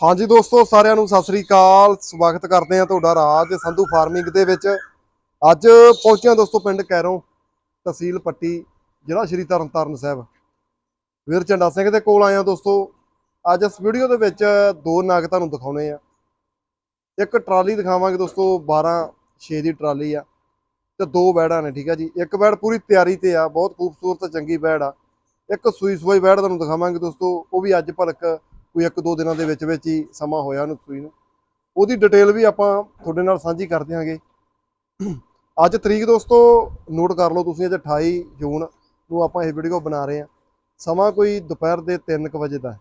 ਹਾਂਜੀ ਦੋਸਤੋ, ਸਾਰਿਆਂ ਨੂੰ ਸਤਿ ਸ੍ਰੀ ਅਕਾਲ। ਸਵਾਗਤ ਕਰਦੇ ਹਾਂ ਤੁਹਾਡਾ ਰਾਜ ਸੰਧੂ ਫਾਰਮਿੰਗ ਦੇ ਵਿੱਚ। ਅੱਜ ਪਹੁੰਚਿਆ ਦੋਸਤੋ ਪਿੰਡ ਕੈਰੋਂ ਤਹਿਸੀਲ ਪੱਟੀ, ਜ਼ਿਲ੍ਹਾ ਸ਼੍ਰੀ ਤਰਨਤਾਰਨ ਸਾਹਿਬ। ਵੀਰ ਝੰਡਾ ਸਿੰਘ ਦੇ ਕੋਲ ਆਇਆ ਦੋਸਤੋ। ਅੱਜ ਇਸ ਵੀਡੀਓ ਦੇ ਵਿੱਚ ਦੋ ਨਾਗ ਤੁਹਾਨੂੰ ਦਿਖਾਉਣੇ ਆ। ਇੱਕ ਟਰਾਲੀ ਦਿਖਾਵਾਂਗੇ ਦੋਸਤੋ 12 6 ਦੀ ਟਰਾਲੀ ਆ ਤੇ ਦੋ ਬੈੜਾਂ ਨੇ, ਠੀਕ ਆ ਜੀ। ਇੱਕ ਬੈੜ ਪੂਰੀ ਤਿਆਰੀ ਤੇ ਆ, ਬਹੁਤ ਖੂਬਸੂਰਤ, ਚੰਗੀ ਬੈੜ ਆ। ਇੱਕ ਸੂਈ ਸੂਈ ਬੈੜ ਤੁਹਾਨੂੰ ਦਿਖਾਵਾਂਗੇ ਦੋਸਤੋ, ਉਹ ਵੀ ਅੱਜ ਭਲਕ ਕੋਈ ਇੱਕ ਦੋ ਦਿਨਾਂ ਦੇ ਵਿੱਚ ਵਿੱਚ ਹੀ ਸਮਾਂ ਹੋਇਆ ਉਹਨੂੰ ਸੂਈ ਨੂੰ। ਉਹਦੀ ਡਿਟੇਲ ਵੀ ਆਪਾਂ ਤੁਹਾਡੇ ਨਾਲ ਸਾਂਝੀ ਕਰ ਦਿਆਂਗੇ। ਅੱਜ ਤਰੀਕ ਦੋਸਤੋ ਨੋਟ ਕਰ ਲਓ ਤੁਸੀਂ, ਅੱਜ 28 ਜੂਨ ਨੂੰ ਆਪਾਂ ਇਹ ਵੀਡੀਓ ਬਣਾ ਰਹੇ ਹਾਂ। ਸਮਾਂ ਕੋਈ ਦੁਪਹਿਰ ਦੇ 3:00 ਵਜੇ ਦਾ ਹੈ।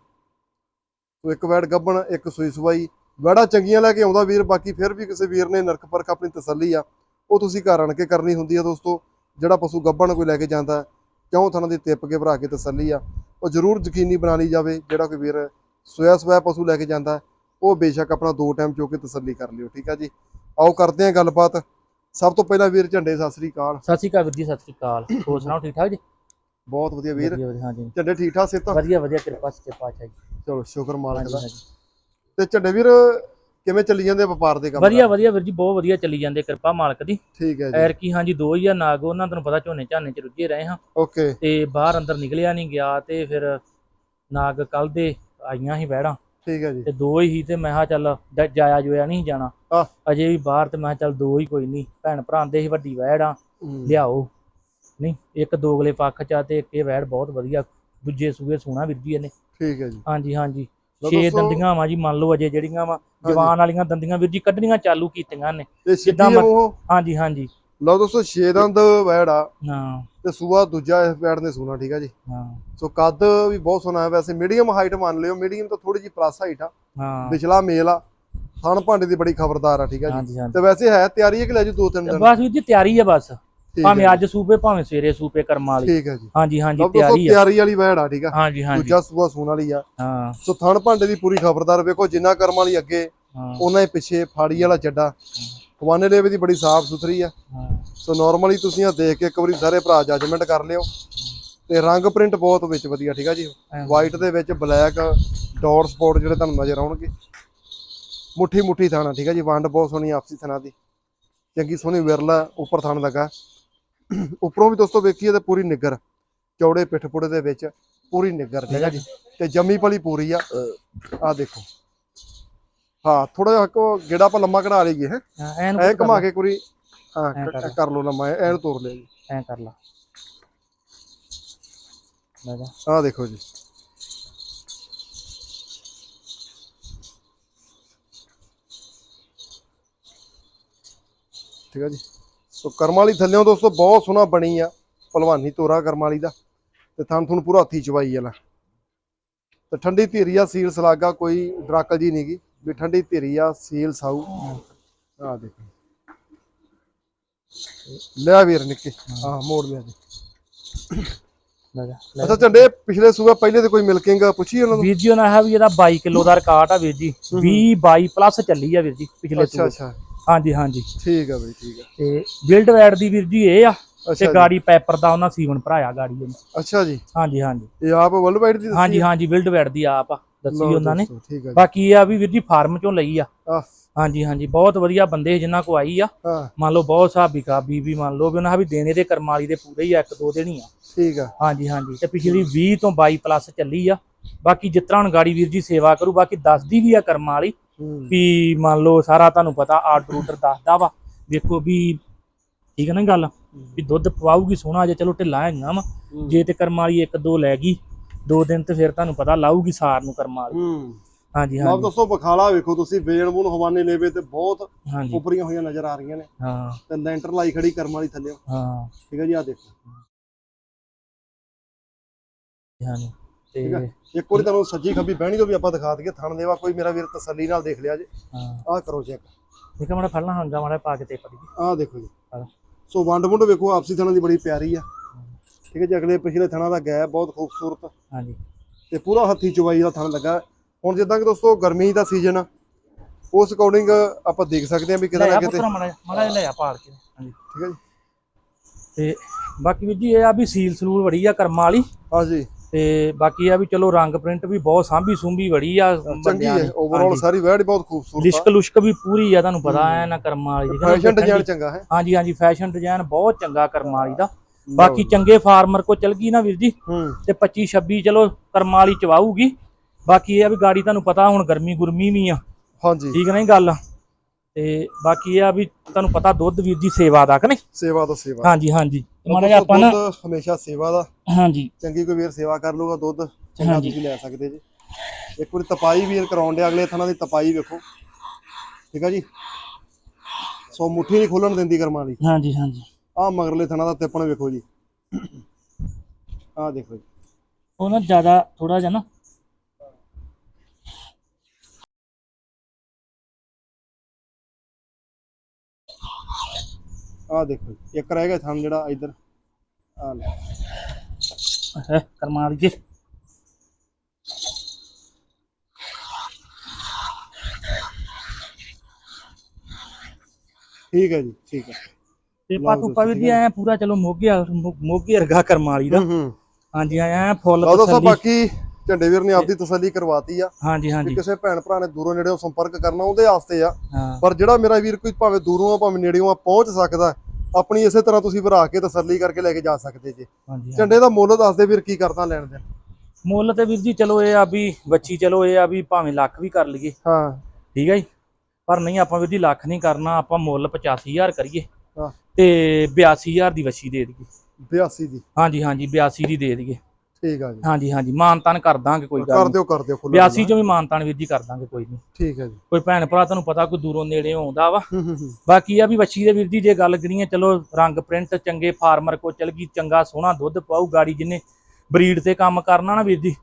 ਸੋ ਇੱਕ ਵੈੜ ਗੱਬਣ ਇੱਕ ਸੂਈ ਸਵਾਈ। ਵੈੜਾ ਚੰਗੀਆਂ ਲੈ ਕੇ ਆਉਂਦਾ ਵੀਰ, ਬਾਕੀ ਫਿਰ ਵੀ ਕਿਸੇ ਵੀਰ ਨੇ ਨਰਕ ਪਰਖ ਆਪਣੀ ਤਸੱਲੀ ਆ, ਉਹ ਤੁਸੀਂ ਘਰ ਆਣ ਕੇ ਕਰਨੀ ਹੁੰਦੀ ਆ ਦੋਸਤੋ। ਜਿਹੜਾ ਪਸ਼ੂ ਗੱਬਣ ਕੋਈ ਲੈ ਕੇ ਜਾਂਦਾ, ਚੌਂ ਕਿਉਂ ਦੀ ਤਿੱਪ ਕੇ ਭਰਾ ਕੇ ਤਸੱਲੀ ਆ। ਉਹ ਜ਼ਰੂਰ ਯਕੀਨੀ ਬਣਾ ਲਈ ਜਾਵੇ, ਜਿਹੜਾ ਕੋਈ ਵੀਰ ਸੋਇਆ ਸੋਇਆ ਪਸ਼ੂ ਲੈ ਕੇ ਜਾਂਦਾ ਉਹ ਬੇਸ਼ੱਕ ਆਪਣਾ ਦੋ ਟਾਈਮ ਚੋ ਕੇ ਤਸੱਲੀ ਕਰ ਲਿਓ ਠੀਕ ਆ ਜੀ? ਆਓ ਕਰਦੇ ਹਾਂ ਗੱਲਬਾਤ। ਸਭ ਤੋਂ ਪਹਿਲਾਂ ਵੀਰ ਝੰਡੇ ਸਤਿ ਸ੍ਰੀ ਅਕਾਲ। ਸਤਿ ਸ਼੍ਰੀ ਅਕਾਲ ਵੀਰ ਜੀ ਸਤਿ ਸ਼੍ਰੀ ਅਕਾਲ। ਹੋਰ ਸੁਣਾਓ ਠੀਕ ਠਾਕ ਜੀ? ਬਹੁਤ ਵਧੀਆ ਵੀਰ। ਵਧੀਆ ਵਧੀਆ ਹਾਂਜੀ। ਝੰਡੇ ਠੀਕ ਠਾਕ ਸੇ ਤਾਂ ਵਧੀਆ ਵਧੀਆ ਕਿਰਪਾ ਸੱਚੇ ਪਾਤਸ਼ਾਹ ਜੀ। ਚਲੋ ਸ਼ੁਕਰ ਮਾਲਕ ਹਾਂਜੀ ਦਾ। ਹਾਂਜੀ। ਤੇ ਝੰਡੇ ਵੀਰ ਕਿਵੇਂ ਚੱਲੀ ਜਾਂਦੇ ਆ ਵਪਾਰ ਦੇ ਕੰਮ ਵਧੀਆ ਵਧੀਆ ਵੀਰ ਜੀ ਬਹੁਤ ਵਧੀਆ ਚੱਲੀ ਜਾਂਦੇ ਕਿਰਪਾ ਮਾਲਕ ਦੀ। ਠੀਕ ਹੈ ਜੀ। ਐਰ ਕੀ ਹਾਂਜੀ ਦੋ ਹੀ ਆ ਨਾਗ ਉਹਨਾਂ ਤੁਹਾਨੂੰ ਪਤਾ ਝੋਨੇ ਝਾਨੇ ਚ ਰੁੱਝੇ ਰਹੇ ਹਾਂ। ਓਕੇ। ਤੇ ਬਾਹਰ ਅੰਦਰ ਨਿਕਲਿਆ ਨਹੀਂ ਗਿਆ ਤੇ ਫਿਰ ਨਾਗ ਕੱਲ ਦੇ ਆਈਆਂ ਸੀ ਵਹਿੜਾਂ ਠੀਕ ਹੈ ਜੀ। ਤੇ ਦੋ ਹੀ ਤੇ ਮੈਂ ਕਿਹਾ ਚੱਲ ਜਾਇਆ ਜੋਇਆ ਨਹੀਂ ਜਾਣਾ। ਆਹ। ਅਜੇ ਵੀ ਬਾਹਰ ਤੇ ਮੈਂ ਕਿਹਾ ਚੱਲ ਦੋ ਹੀ ਕੋਈ ਨਹੀਂ। ਭੈਣ ਭਰਾ ਦੇ ਸੀ ਵੱਡੀ ਵਹਿੜਾਂ ਹੂੰ, ਲਿਆਓ। ਨਹੀਂ ਇੱਕ ਦੋਗਲੇ ਪੱਖ ਚ ਆ ਤੇ ਇੱਕ ਇਹ ਵਹਿੜ ਬਹੁਤ ਵਧੀਆ ਦੂਜੇ ਸੂਏ ਸੋਹਣਾ ਵੀਰ ਜੀ ਇਹਨੇ। ਠੀਕ ਹੈ ਜੀ। ਹਾਂਜੀ ਹਾਂਜੀ। ਲਓ ਛੇ ਦੋਸਤੋ, ਦੰਦੀਆਂ ਵਾ ਜੀ ਮੰਨ ਲਓ ਅਜੇ ਜਿਹੜੀਆਂ ਵਾ ਜਵਾਨ ਵਾਲੀਆਂ ਦੰਦੀਆਂ ਵੀਰ ਜੀ ਕੱਢਣੀਆਂ ਚਾਲੂ ਕੀਤੀਆਂ ਨੇ ਤੇ ਜਿੱਦਾਂ ਉਹ? ਹਾਂਜੀ ਹਾਂਜੀ। ਲਓ ਦੋਸਤੋ ਛੇ ਦੰਦ ਵੈੜ ਆ ਹਾਂ। ਤੇ ਸੂਆ ਦੂਜਾ ਇਸ ਵੈੜ ਨੇ ਸੂਣਾ ਠੀਕ ਆ ਜੀ? ਹਾਂ। ਸੋ ਕੱਦ ਵੀ ਬਹੁਤ ਸੋਹਣਾ ਹੈ ਵੈਸੇ। ਮੀਡੀਅਮ ਹਾਈਟ ਮੰਨ ਲਿਓ। ਮੀਡੀਅਮ ਤੋਂ ਥੋੜੀ ਜਿਹੀ ਪਲੱਸ ਹਾਈਟ ਆ। ਹਾਂ। ਪਿਛਲਾ ਮੇਲ ਆ। ਥਣ ਭਾਂਡੇ ਦੀ ਬੜੀ ਖਬਰਦਾਰ ਆ ਠੀਕ ਆ ਜੀ? ਤੇ ਵੈਸੇ ਹੈ ਤਿਆਰੀ ਹੈ ਕਿ ਲੈ ਜੂ ਦੋ ਤਿੰਨ ਦਿਨ? ਬਸ ਵੀਰ ਜੀ ਤਿਆਰੀ ਆ ਬਸ। ਭਾਵੇਂ ਅੱਜ ਸੂਪੇ ਭਾਵੇਂ ਸਵੇਰੇ ਸੂਪੇ ਕਰਮਾਂ ਵਾਲੀ। ਠੀਕ ਹੈ ਜੀ। ਹਾਂਜੀ ਹਾਂਜੀ ਤਿਆਰੀ ਆ ਤਿਆਰੀ ਵਾਲੀ ਵੈੜ ਆ ਠੀਕ ਆ? ਹਾਂਜੀ ਹਾਂਜੀ। ਦੂਜਾ ਸੂਆ ਸੂਣ ਵਾਲੀ ਆ। ਹਾਂ। ਸੋ ਥਣ ਭਾਂਡੇ ਦੀ ਪੂਰੀ ਖਬਰਦਾਰ ਵੇਖੋ ਜਿੰਨਾ ਕਰਮ ਵਾਲੀ ਅੱਗੇ ਉਹਨਾਂ ਹੀ ਪਿੱਛੇ ਫਾੜੀ ਵਾਲਾ ਚੱਡਾ। ਖਵਾਨੇ ਲੇਵੇ ਦੀ ਬੜੀ ਸਾਫ਼ ਸੁਥਰੀ ਆ। ਹਾਂ। ਸੋ ਨਾਰਮਲੀ ਤੁਸੀਂ ਆ ਦੇਖ ਕੇ ਇੱਕ ਵਾਰੀ ਸਾਰੇ ਭਰਾ ਜੱਜਮੈਂਟ ਕਰ ਲਿਓ। ਤੇ ਰੰਗ ਪ੍ਰਿੰਟ ਬਹੁਤ ਵਿੱਚ ਵਧੀਆ ਠੀਕ ਆ ਜੀ। ਵਾਈਟ ਦੇ ਵਿੱਚ ਬਲੈਕ ਡਾਟ ਸਪੌਟ ਜਿਹੜੇ ਤੁਹਾਨੂੰ ਨਜ਼ਰ ਆਉਣਗੇ। ਮੁੱਠੀ ਮੁੱਠੀ ਥਾਣਾ ਠੀਕ ਆ ਜੀ? ਵੰਡ ਬਹੁਤ ਸੋਹਣੀ ਆਪਸੀ ਥਾਣਾ ਦੀ। ਚੰਗੀ ਸੋਹਣੀ ਵਿਰਲਾ ਉੱਪਰ ਥਾਣ ਲੱਗਾ। ਉੱਪਰੋਂ ਵੀ ਦੋਸਤੋ ਵੇਖੀਏ ਤੇ ਪੂਰੀ ਨਿੱਗਰ। ਚੌੜੇ ਪਿੱਠ ਪੁੜੇ ਦੇ ਵਿੱਚ ਪੂਰੀ ਨਿੱਗਰ ਠੀਕ ਆ ਜੀ? ਤੇ ਜੰਮੀ ਪਲੀ ਪੂਰੀ ਆ। ਆ ਦੇਖੋ। ਹਾਂ ਥੋੜਾ ਜਿਹਾ ਕੋ ਗੇੜਾ ਆਪਾਂ ਲੰਮਾ ਕਢਾ ਲਈਏ ਹੈ। ਹਾਂ, ਐਨ ਐ ਘੁਮਾ ਕੇ ਕੁਰੀ ਹਾਂ ਐਂ ਕਰ ਲਾ। ਕਰ ਲੰਮਾ ਐਨ ਤੋਰ ਲਿਆ ਜੀ। ਐ ਕਰ ਲਾ। ਲੈ ਜਾ। ਆਹ ਦੇਖੋ ਜੀ। ਠੀਕ ਹੈ ਜੀ। ਸੋ ਕਰਮ ਵਾਲੀ ਥੱਲਿਓਂ ਦੋਸਤੋ ਬਹੁਤ ਸੋਹਣਾ ਬਣੀ ਆ ਭਲਵਾਨੀ ਤੋਰਾ ਕਰਮ ਵਾਲੀ ਦਾ। ਤੇ ਥਣ ਥੁਣ ਪੂਰਾ ਹੱਥੀ ਚਵਾਈ ਵਾਲਾ ਤੇ ਠੰਡੀ ਧੀਰੀ ਆ ਸੀਲ ਸਲਾਗਾ ਕੋਈ ਡਰਾਕਲ ਜੀ ਨਹੀਂਗੀ ਵੀ ਠੰਡੀ ਧੀਰੀ ਆ ਸੀਲ ਸਾਊ। ਆਹ ਦੇਖੋ। ਲਿਆ ਵੀਰ ਨਿੱਕੇ। ਆਹ ਮੋੜ ਲਿਆ ਜੀ। ਲੈ ਜਾ ਲੈ ਅੱਛਾ ਝੰਡੇ ਪਿਛਲੇ ਸੂਬਾ ਪਹਿਲੇ ਤੇ ਕੋਈ ਮਿਲਕਿੰਗ ਪੁੱਛੀ ਉਹਨਾਂ ਨੂੰ? ਵੀਰ ਜੀ ਉਹਨਾਂ ਆਹ ਵੀ ਇਹਦਾ 22 ਕਿਲੋ ਦਾ ਰਿਕਾਰਡ ਆ ਵੀਰ ਜੀ। 20 22 ਪਲੱਸ ਚੱਲੀ ਆ ਵੀਰ ਜੀ ਪਿਛਲੇ ਅੱਛਾ ਸੂਏ ਅੱਛਾ। ਹਾਂਜੀ ਹਾਂਜੀ। ਠੀਕ ਆ ਬਈ ਠੀਕ ਆ। ਤੇ ਬਿਲਡ ਵੈਟ ਦੀ ਵੀਰ ਜੀ ਇਹ ਆ ਅੱਛਾ ਤੇ ਗਾੜੀ ਪੈਪਰ ਦਾ ਉਹਨਾਂ ਸੀਵਨ ਭਰਾਇਆ ਗਾੜੀ ਇਹਨੂੰ। ਅੱਛਾ ਜੀ। ਹਾਂਜੀ ਹਾਂਜੀ। ਇਹ ਆਪ ਵਰਲਡ ਵਾਈਡ ਦੀ ਦੱਸੀ ਹਾਂਜੀ ਹਾਂਜੀ ਬਿਲਡ ਵੈਟ ਦੀ ਆਪ ਆ। ਦੱਸੀ ਉਹਨਾਂ ਨੇ। ਠੀਕ ਆ ਬਾਕੀ ਇਹ ਆ ਵੀ ਵੀਰ ਜੀ ਫਾਰਮ ਚੋਂ ਲਈ ਆ। ਹਾਂਜੀ ਹਾਂਜੀ ਬਹੁਤ ਵਧੀਆ ਬੰਦੇ ਜਿਨ੍ਹਾਂ ਕੋ ਆਈ ਆ। ਮੰਨ ਲਓ ਬਹੁਤ ਸਾਬਿਕਾ ਬੀਬੀ ਮੰਨ ਲਓ ਵੀ ਉਹਨਾਂ ਵੀ ਦੇਣੇ ਦੇ ਕਰਮਾਂ ਵਾਲੀ ਦੇ ਪੂਰੇ ਹੀ ਆ ਇੱਕ ਦੋ ਹੀ ਆ। ਠੀਕ ਆ। ਹਾਂਜੀ ਹਾਂਜੀ ਤੇ ਪਿਛਲੀ 20 ਤੋਂ 22 ਪਲੱਸ ਚੱਲੀ ਆ। ਬਾਕੀ ਤਰ੍ਹਾਂ ਹੁਣ ਗਾੜੀ ਵੀਰ ਜੀ ਸੇਵਾ ਕਰੂ ਬਾਕੀ ਦੱਸਦੀ ਵੀ ਆ ਕਰਮਾਂ ਵਾਲੀ ਹੂੰ। ਵੀ ਮੰਨ ਲਓ ਸਾਰਾ ਤੁਹਾਨੂੰ ਪਤਾ ਆਰਡਰ ਆਰਡਰ ਦੱਸਦਾ ਵਾ। ਵੇਖੋ ਵੀ ਠੀਕ ਹੈ ਨਾ ਗੱਲ ਵੀ ਦੁੱਧ ਪਵਾਉਗੀ ਸੋਹਣਾ ਜੇ ਚਲੋ ਢਿੱਲਾ ਹੈਗਾ ਵਾ। ਜੇ ਤੇ ਕਰਮਾਂ ਵਾਲੀ ਇੱਕ ਦੋ ਲੈ ਗਈ ਦੋ ਦਿਨ ਤੇ ਫਿਰ ਤੁਹਾਨੂੰ ਪਤਾ ਲਾਊਗੀ ਸਾਰ ਨੂੰ ਕਰਮਾਂ ਵਾਲੀ। ਹੂੰ। ਹਾਂਜੀ ਲਓ ਹਾਂਜੀ। ਦੋਸਤੋ ਬਖਾਲਾ ਵੇਖੋ ਤੁਸੀਂ ਬੇਣ ਬੂਨ ਹਵਾਨੇ ਲੇਵੇ ਤੇ ਬਹੁਤ ਹਾਂਜੀ। ਉਪਰੀਆਂ ਹੋਈਆਂ ਨਜ਼ਰ ਆ ਰਹੀਆਂ ਨੇ। ਹਾਂ। ਤੇ ਲੈਂਟਰ ਲਾਈ ਖੜੀ ਕਰਮ ਵਾਲੀ ਥੱਲੇ। ਹਾਂ। ਠੀਕ ਆ ਜੀ ਆ ਦੇਖੋ। ਹਾਂਜੀ ਤੇ। ਇੱਕ ਵਾਰੀ ਤੁਹਾਨੂੰ ਸੱਜੀ ਖੱਬੀ ਬਹਿਣੀ ਤੋਂ ਵੀ ਆਪਾਂ ਦਿਖਾ ਦਈਏ ਥਣ ਦੇਵਾ ਕੋਈ ਮੇਰਾ ਵੀਰ ਤਸੱਲੀ ਨਾਲ ਦੇਖ ਲਿਆ ਜੇ। ਹਾਂ। ਆਹ ਕਰੋ ਚੈੱਕ ਠੀਕ ਆ ਮਾੜਾ ਫੜਨਾ ਹੰਗਾ ਮਾੜਾ ਪਾ ਕੇ ਤੇ ਪੜੀ ਆਹ ਦੇਖੋ ਜੀ। ਹਾਂ। ਸੋ ਵੰਡ ਵੁੰਡ ਵੇਖੋ ਆਪਸੀ ਥਣਾਂ ਦੀ ਬੜੀ ਪਿਆਰੀ ਆ। ਠੀਕ ਹੈ ਜੀ ਅਗਲੇ ਪਿਛਲੇ ਥਣਾਂ ਦਾ ਗੈਪ ਬਹੁਤ ਖੂਬਸੂਰਤ ਹਾਂਜੀ। ਤੇ ਪੂਰਾ ਹੱਥੀ ਚਵਾਈ ਦਾ ਥਣ ਲੱਗਾ। ਹੁਣ ਜਿੱਦਾਂ ਕਿ ਦੋਸਤੋ ਗਰਮੀ ਦਾ ਸੀਜ਼ਨ ਆ ਉਸ ਅਕੋਰਡਿੰਗ ਆਪਾਂ ਦੇਖ ਸਕਦੇ ਹਾਂ ਵੀ ਕਿਤੇ ਲੈ ਨਾ ਆ ਕਿਤੇ ਪੁੱਤਰਾ ਮਾੜਾ ਜਿਹਾ, ਲੈ ਆ ਪਾੜ ਕੇ। ਹਾਂਜੀ। ਠੀਕ ਹੈ ਜੀ। ਤੇ ਬਾਕੀ ਵੀਰ ਜੀ ਇਹ ਆ ਵੀ ਸੀਲ ਸਲੂਲ ਬੜੀ ਆ ਕਰਮਾਂ ਵਾਲੀ। ਹਾਂਜੀ ਤੇ ਬਾਕੀ ਆ ਵੀ ਚਲੋ ਰੰਗ ਪ੍ਰਿੰਟ ਵੀ ਬਹੁਤ ਸਾਂਭੀ ਸੁੰਭੀ ਬੜੀ ਆ ਚੰਗੀ ਹੈ। ਓਵਰਆਲ। ਸਾਰੀ ਵੈੜ ਬਹੁਤ ਖੂਬਸੂਰਤ ਲਿਸ਼ਕ ਲੁਸ਼ਕ ਵੀ ਪੂਰੀ ਆ ਤੁਹਾਨੂੰ ਪਤਾ ਐ ਨਾ ਕਰਮਾਂ ਵਾਲੀ। ਦੀ ਕਹਿੰਦੇ ਫੈਸ਼ਨ ਡਿਜ਼ਾਈਨ ਚੰਗਾ ਹੈ। ਹਾਂਜੀ ਹਾਂਜੀ ਫੈਸ਼ਨ ਡਿਜ਼ਾਈਨ ਬਹੁਤ ਚੰਗਾ ਕਰਮਾਂ ਵਾਲੀ ਦਾ। ਬਾਕੀ ਚੰਗੇ ਫਾਰਮਰ ਕੋ ਚਲ ਗਈ ਨਾ ਵੀਰ ਜੀ। ਤੇ 25 26 ਚਲੋ ਕਰਮਾਂ ਵਾਲੀ ਚਵਾਊਗੀ। ਬਾਕੀ ਇਹ ਆ ਵੀ ਗਾੜੀ ਤੁਹਾਨੂੰ ਪਤਾ ਹੁਣ ਗਰਮੀ ਗੁਰਮੀ ਵੀ ਆ। ਹਾਂਜੀ। ਠੀਕ ਨਹੀਂ ਗੱਲ? ਤੇ ਬਾਕੀ ਇਹ ਆ ਵੀ ਤੁਹਾਨੂੰ ਪਤਾ ਦੁੱਧ ਵੀਰ ਜੀ ਸੇਵਾ ਦਾ ਕਿ ਨਹੀਂ? ਸੇਵਾ ਤੋਂ ਸੇਵਾ। ਹਾਂਜੀ ਹਾਂਜੀ। ਮਾੜਾ ਜਿਹਾ ਆਪਾਂ ਨਾ ਹਮੇਸ਼ਾ ਸੇਵਾ ਦਾ। ਹਾਂਜੀ। ਚੰਗੀ ਕੋਈ ਵੀਰ ਸੇਵਾ ਕਰ ਲੂਗਾ ਦੁੱਧ ਚੰਗਾ। ਤੁਸੀਂ ਲੈ ਸਕਦੇ ਜੀ। ਇੱਕ ਵਾਰੀ ਤਪਾਈ ਵੀਰ ਕਰਾਉਣ ਦੇ ਅਗਲੇ ਥਣਾ ਦੀ ਤਪਾਈ ਵੇਖੋ। ਠੀਕ ਆ ਜੀ? ਸੋ ਮੁੱਠੀ ਨਹੀਂ ਖੋਲਣ ਦਿੰਦੀ ਕਰਮਾਂ ਦੀ ਹਾਂਜੀ ਹਾਂਜੀ। ਆਹ ਮਗਰਲੇ ਥਣਾ ਦਾ ਤਿੱਪਣ ਵੇਖੋ ਜੀ। ਆਹ ਦੇਖੋ ਜੀ। ਉਹ ਨਾ ਜ਼ਿਆਦਾ ਥੋੜਾ ਜਿਹਾ ਨਾ। ਆਹ ਦੇਖੋ ਜੀ ਇੱਕ ਰਹਿ ਗਿਆ ਥਣ ਜਿਹੜਾ ਇੱਧਰ। ਆਹ ਲੈ। ਹੈ ਕਰਮਾਂ ਵਾਲੀ ਜੀ ਠੀਕ ਹੈ ਜੀ ਠੀਕ ਹੈ। ਤੇ ਲਓ ਪਾਤੂ ਦੋਸਤੋ, ਪਾ ਠੀਕ ਵੀ ਐ ਪੂਰਾ ਚਲੋ ਮੋਗੇ ਮੋਗੇ ਵਰਗਾ ਕਰਮਾਂ ਵਾਲੀ ਦਾ। ਹਾਂਜੀ ਐ ਫੁੱਲ ਤਸੱਲੀ। ਬਾਕੀ ਝੰਡੇ ਵੀਰ ਨੇ ਆਪਦੀ ਤਸੱਲੀ ਕਰਵਾਤੀ ਆ। ਹਾਂਜੀ ਹਾਂਜੀ। ਕਿਸੇ ਭੈਣ ਭਰਾ ਨੇ ਦੂਰੋਂ ਨੇੜੇੋਂ ਸੰਪਰਕ ਕਰਨਾ ਉਹਦੇ ਵਾਸਤੇ ਆ। ਪਰ ਜਿਹੜਾ ਮੇਰਾ ਵੀਰ ਕੋਈ ਭਾਵੇਂ ਦੂਰੋਂ ਆ ਭਾਵੇਂ ਨੇੜਿਓਂ ਆ ਪਹੁੰਚ ਸਕਦਾ ਆਪਣੀ ਇਸੇ ਤਰ੍ਹਾਂ ਤੁਸੀਂ ਭਰਾ ਕੇ ਤਸੱਲੀ ਕਰਕੇ ਲੈ ਕੇ ਜਾ ਸਕਦੇ ਜੀ। ਝੰਡੇ ਦਾ ਮੁੱਲ ਦੱਸਦੇ ਵੀਰ ਕੀ ਕਰਦਾ ਲੈਣ ਦੇ ਮੁੱਲ ਤੇ ਵੀਰ ਜੀ ਚਲੋ ਇਹ ਆ ਵੀ ਬੱਚੀ ਚਲੋ ਇਹ ਆ ਵੀ ਭਾਵੇਂ ਲੱਖ ਵੀ ਕਰ ਲਈਏ। ਹਾਂ। ਠੀਕ ਹੈ ਜੀ? ਪਰ ਨਹੀਂ ਆਪਾਂ ਵੀਰ ਜੀ ਲੱਖ ਨਹੀਂ ਕਰਨਾ ਆਪਾਂ ਮੁੱਲ 85000 ਕਰੀਏ। ਤੇ 82000 ਦੀ ਵੱਛੀ ਦੇ ਦਈਏ। 82 ਦੀ। ਹਾਂਜੀ ਹਾਂਜੀ 82 ਦੀ ਦੇ ਦਈਏ। ਠੀਕ ਆ ਜੀ। ਹਾਂਜੀ ਹਾਂਜੀ ਮਾਨਤਾਨ ਕਰ ਦਾਂਗੇ ਕੋਈ ਗੱਲ ਕਰ ਦਿਓ ਕਰ ਦਿਓ ਖੁੱਲ੍ਹਾ 82 ਚੋਂ ਵੀ ਮਾਨਤਾਨ ਵੀਰ ਜੀ ਕਰ ਦਾਂਗੇ ਕੋਈ ਨਹੀਂ। ਠੀਕ ਹੈ ਜੀ। ਕੋਈ ਭੈਣ ਭਰਾ ਤੁਹਾਨੂੰ ਪਤਾ ਕੋਈ ਦੂਰੋਂ ਨੇੜੇ ਆਉਂਦਾ ਵਾ। ਹੂੰ ਹੂੰ ਹੂੰ। ਬਾਕੀ ਆ ਵੀ ਵੱਛੀ ਦੇ ਵੀਰ ਜੀ ਜੇ ਗੱਲ ਕਰੀਏ ਚਲੋ ਰੰਗ ਪ੍ਰਿੰਟ ਚੰਗੇ ਫਾਰਮਰ ਕੋ ਚਲ ਗਈ ਚੰਗਾ ਸੋਹਣਾ ਦੁੱਧ ਪਾਊ ਗਾੜੀ ਜਿਹਨੇ ਬਰੀਡ ਤੇ ਕੰਮ ਕਰਨਾ ਨਾ ਵੀਰ ਜੀ